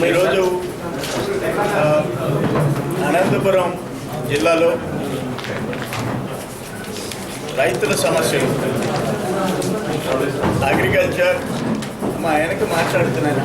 ఈరోజు అనంతపురం జిల్లాలో రైతుల సమస్యలు. అగ్రికల్చర్ మా ఆయనకి మాట్లాడుతున్నాను.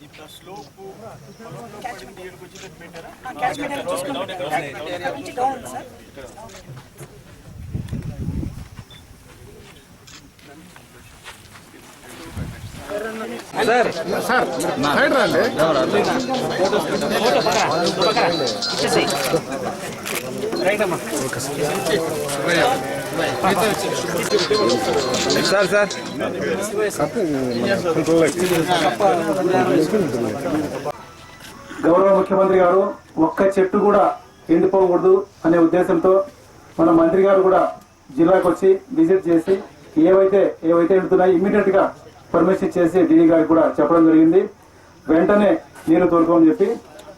ఇంత స్లోపు పడింది ఇక్కడికి వచ్చేటట్టు పెట్టారా క్యాచ్మెంట్ ఏరియా క్యాచ్మెంట్ ఏరియా నుంచి డౌన్ సార్. సార్ సార్ గౌరవ ముఖ్యమంత్రి గారు ఒక్క చెట్టు కూడా ఎండిపోకూడదు అనే ఉద్దేశంతో మన మంత్రి గారు కూడా జిల్లాకు వచ్చి విజిట్ చేసి ఏవైతే ఏవైతే ఎండుతున్నాయో ఇమ్మీడియట్గా పర్మిషన్ చేసి డీడీ గారికి కూడా చెప్పడం జరిగింది. వెంటనే నీరు తోలుకోమని చెప్పి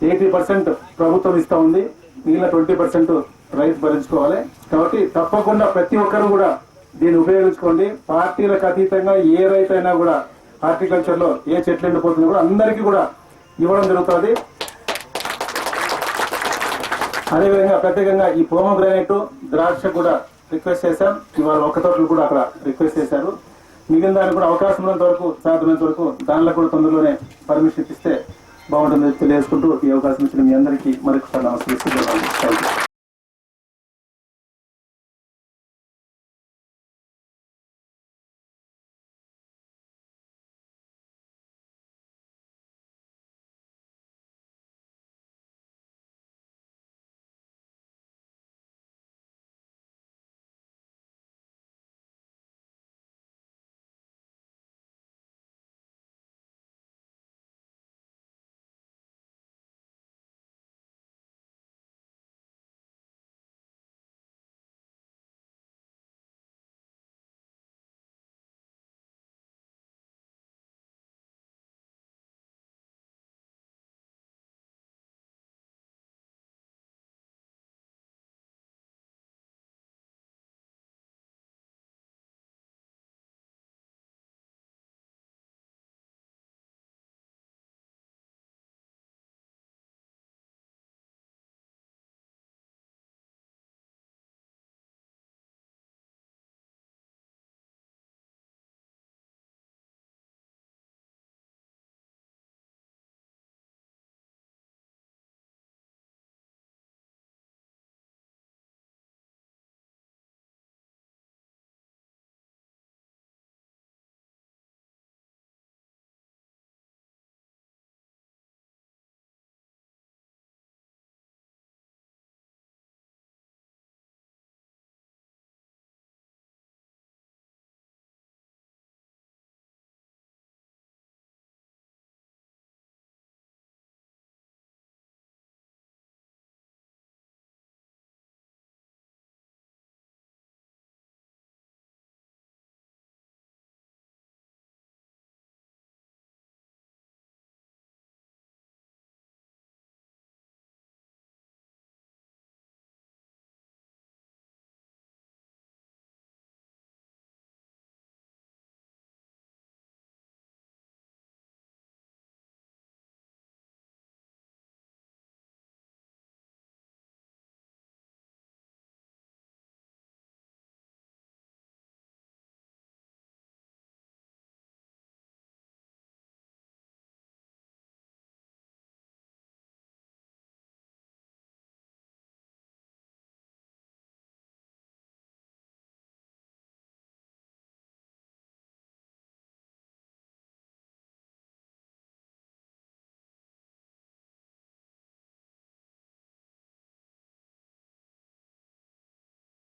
ఎయిటీ పర్సెంట్ ప్రభుత్వం ఇస్తూ ఉంది. మిగిలిన ట్వంటీ పర్సెంట్ రైతు భరించుకోవాలి. కాబట్టి తప్పకుండా ప్రతి ఒక్కరు కూడా దీన్ని ఉపయోగించుకోండి. పార్టీలకు అతీతంగా ఏ రైతు అయినా కూడా హార్టికల్చర్లో ఏ చెట్లు ఎండిపోతుందో కూడా అందరికీ కూడా ఇవ్వడం జరుగుతుంది. అదేవిధంగా ప్రత్యేకంగా ఈ పోమోగ్రానైట్ ద్రాక్ష కూడా రిక్వెస్ట్ చేశాం. ఇవాళ ఒక్క తోటలు కూడా అక్కడ రిక్వెస్ట్ చేశారు. మిగిలిన దానికి కూడా అవకాశం ఉన్నంత వరకు సాధ్యమైనంత వరకు దానిలో కూడా తొందరలోనే పర్మిషన్ ఇస్తే బాగుంటుంది తెలియజేసుకుంటూ ఈ అవకాశం ఇచ్చిన మీ అందరికీ మరొకసారి నమస్కరిస్తూ థ్యాంక్ యూ